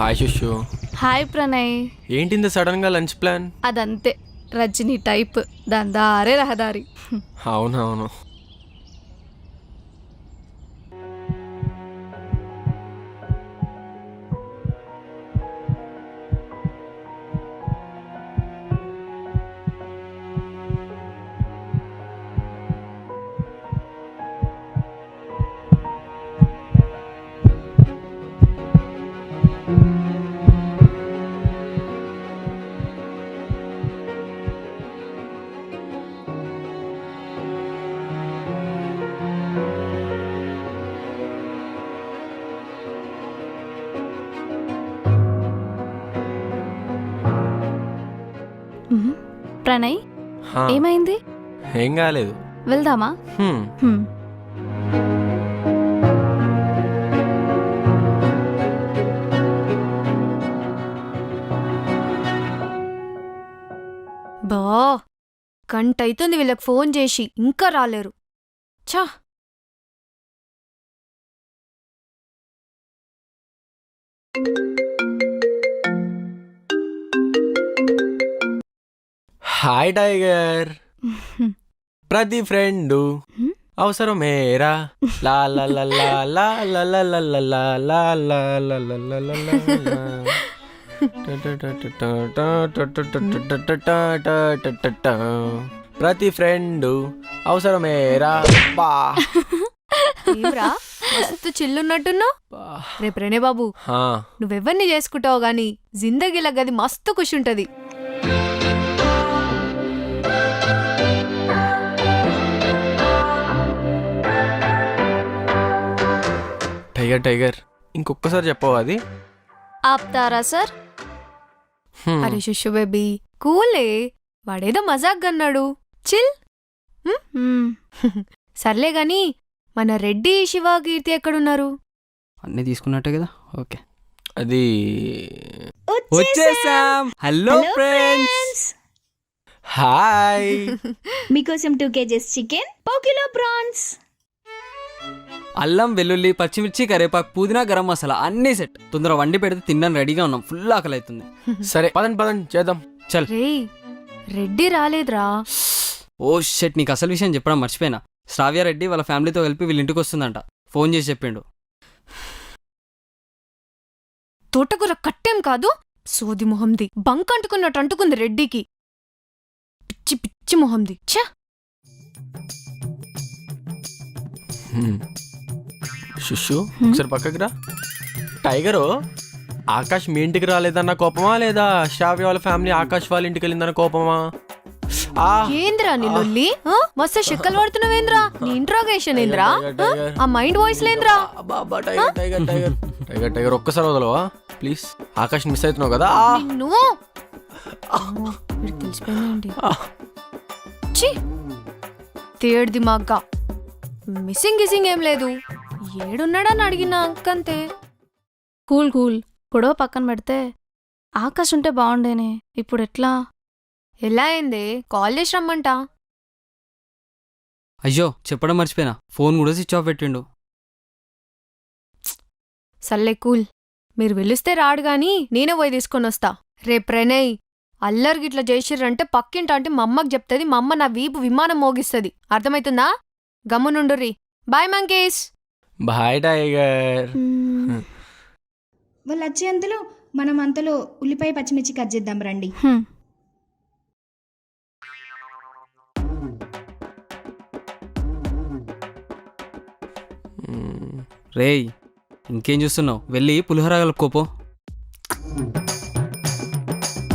Hi Shushu hi Pranay ఏంటింది సడన్గా lunch plan? అదంతే. రజనీ టైప్. దాని దారే రహదారి. అవునవును. ప్రణయ్ హా, ఏమైంది? ఏం కాలేదు. వెళ్దామా? హ్మ్, హ్మ్. బా గంట అవుతుంది వీళ్ళకి ఫోన్ చేసి ఇంకా రాలేరు. ఛా. హాయ్ టైగర్ ప్రతి ఫ్రెండ్? అవసరమేరా లా లా లా లా లా లా లా లా లా లా లా లా లా లా లా లా. ప్రతి ఫ్రెండ్ అవసరమేరా బా మస్తు చిల్లున్నట్టున్నావు. రేపు రేనే బాబు నువ్వెవరిని చేసుకుంటావు గాని జిందగీల గది మస్తు ఖుషి ఉంటది టైగర్ టైగర్. ఇంకొకసారి చెప్పవు అది? ఆపుతారా సార్? హ్మ్. అరే శుషు బేబీ కూలే. వాడేదో మజాక్ అన్నాడు. చిల్. సర్లే గాని మన రెడ్డి శివ కీర్తి ఎక్కడున్నారు? అన్నీ తీసుకున్నట్టే కదా? ఓకే. అది వచ్చేసాం. హలో ఫ్రెండ్స్ హాయ్ మీకోసం టూ కేజెస్ చికెన్ పావు కిలో ప్రాన్స్. అల్లం వెల్లుల్లి పచ్చిమిర్చి కరివేపాకు పుదీనా గరం మసాలా అన్నీ సెట్ తొందర వండి పెడితే తిన్నాను రెడీగా ఉన్నాం. ఫుల్ ఆకలి అవుతుంది. సరే పదండి పదండి చేద్దాం. చల్. రేయ్ రెడ్డి రాలేదురా. ఓ షెట్ నీకు అసలు విషయం చెప్పడం మర్చిపోయినా. శ్రావ్య రెడ్డి వాళ్ళ ఫ్యామిలీతో కలిపి వీళ్ళ ఇంటికి వస్తుందంట. ఫోన్ చేసి చెప్పిండు. తోటకూర కట్టేం కాదు? సోది మొహంది. బంక్ అంటుకున్నట్టు అంటుకుంది రెడ్డికి. పిచ్చి పిచ్చి మొహంది. ఛ! హ్మ్. శుషు ఒకసారి పక్కకి రా. టైగరు ఆకాష్ మీ ఇంటికి రాలేదన్న కోపమా లేదా శ్రావ్య వాళ్ళ ఫ్యామిలీ ఆకాష్ వాళ్ళ ఇంటికి వెళ్ళిందన్న కోపమా? ఏంద్రా నీ లొల్లి? మస్తు షెక్కలు పడుతున్నావేంద్రా నీ ఇంట్రోగేషన్ ఏంద్రా. ఆ? Mind voice లేంద్రా? Tiger tiger tiger. Tiger ఒక్కసారి వదలవా? ప్లీజ్. ఆకాష్ మిస్ అవుతున్నావు కదా? ఆ! నిన్ను? అమ్మో, వీడికి తెలిసిపోయిందేంటి ఆ! ఛీ! తేడు దిమాగ్గా మిస్సింగ్ గిసింగ్ ఏం లేదు. ఏడున్నాడని అడిగిన అంకంతే. Cool cool. గొడవ పక్కన పెడితే ఆకాశ్ ఉంటే బాగుండేనే. ఇప్పుడు ఎట్లా? ఎలా అయింది? కాల్ చేసి రమ్మంట. అయ్యో చెప్పడం మర్చిపోయినా. ఫోన్ కూడా స్విచ్ ఆఫ్ పెట్టిండు. సర్లే కూల్. మీరు పిలిస్తే రాడు గాని నేనే పోయి తీసుకొని వస్తా. రే ప్రణయ్ అల్లరి గిట్ల చేసిర్రంటే పక్కింట అంటే మా అమ్మకి చెప్తుంది మా అమ్మ నా వీపు విమానం మోగిస్తుంది. అర్థమైతుందా? గమ్మునుండుర్రి. బాయ్ మంకేష్. Bye tiger. వాళ్ళు వచ్చే అంతలో మనం అంతలో ఉల్లిపాయ పచ్చిమిర్చి కట్ చేద్దాం రండి. రేయ్ ఇంకేం చూస్తున్నావు? వెళ్ళి పులిహోర కలుపుకోపో